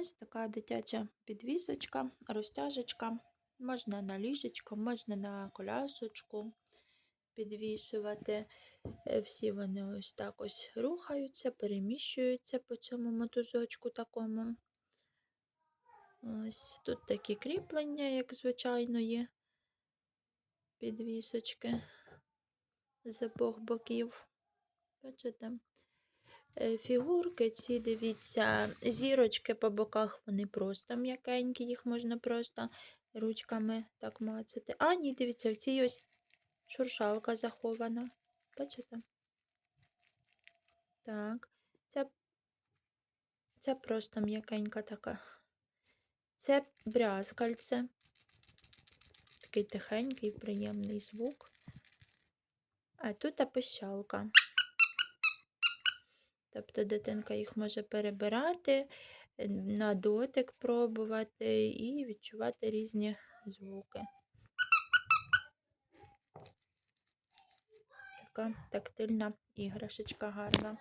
Ось така дитяча підвісочка, розтяжечка. Можна на ліжечко, можна на колясочку підвішувати. Е, Всі вони ось так ось рухаються, переміщуються по цьому мотузочку такому. Ось тут такі кріплення, як звичайної підвісочки з обох боків. Бачите? Е, Фігурки ці, дивіться, зірочки по боках, вони просто м'якенькі, їх можна просто ручками так мацати. А, ні, дивіться, в цій ось шуршалка захована. Бачите? Так, ця, ця просто м'якенька така. Це брязкальце. Такий тихенький, приємний звук. А тут пищалка. Тобто дитинка їх може перебирати, е, на дотик пробувати і відчувати різні звуки. Така тактильна іграшечка гарна.